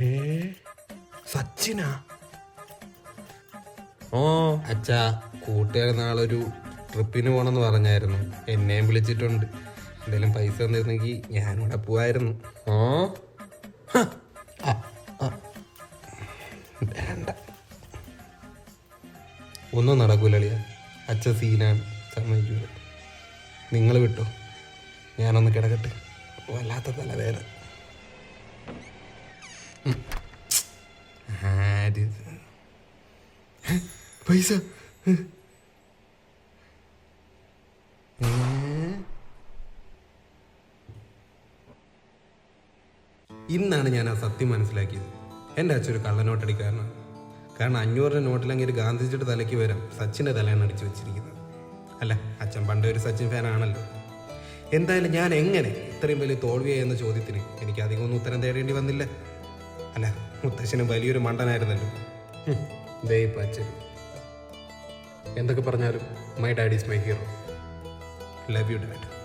ഏ? സച്ചിനാ? ഓ അച്ഛാ കൂട്ടുകാർ നാളൊരു ട്രിപ്പിന് പോണെന്ന് പറഞ്ഞായിരുന്നു. എന്നെയും വിളിച്ചിട്ടുണ്ട്. എന്തെങ്കിലും പൈസ തന്നിരുന്നെങ്കിൽ ഞാനിവിടെ പോവായിരുന്നു. ഓ. വേണ്ട. ഒന്നും നടക്കൂലളിയ അച്ഛ സീനാണ്. സമ്മതിക്കൂല. നിങ്ങൾ വിട്ടോ. ഞാനൊന്ന് കിടക്കട്ടെ. വല്ലാത്ത തലവേദന. ആര് പൈസ ഏ? ഇന്നാണ് ഞാൻ ആ സത്യം മനസ്സിലാക്കിയത്. എന്റെ ഒരു കള്ളനോട്ടടിക്കാരനാണ് കാരണം അഞ്ഞൂറിന്റെ നോട്ടിലെങ്കിൽ ഗാന്ധിജിയുടെ തലയ്ക്ക് വരാം സച്ചിന്റെ തലയാണ് അടിച്ചു വെച്ചിരിക്കുന്നത്. അല്ല അച്ഛൻ പണ്ടേ ഒരു സച്ചിൻ ഫാനാണല്ലോ. എന്തായാലും ഞാൻ എങ്ങനെ ഇത്രയും വലിയ തോൽവിയായി എന്ന ചോദ്യത്തിന് എനിക്ക് അധികമൊന്നും ഉത്തരം തേടേണ്ടി വന്നില്ല. അല്ല മുത്തശ്ശന് വലിയൊരു മണ്ടനായിരുന്നല്ലോ. ഹും, ദേ ഇപ്പം അച്ഛൻ. എന്തൊക്കെ പറഞ്ഞാലും my daddy is my hero love you dad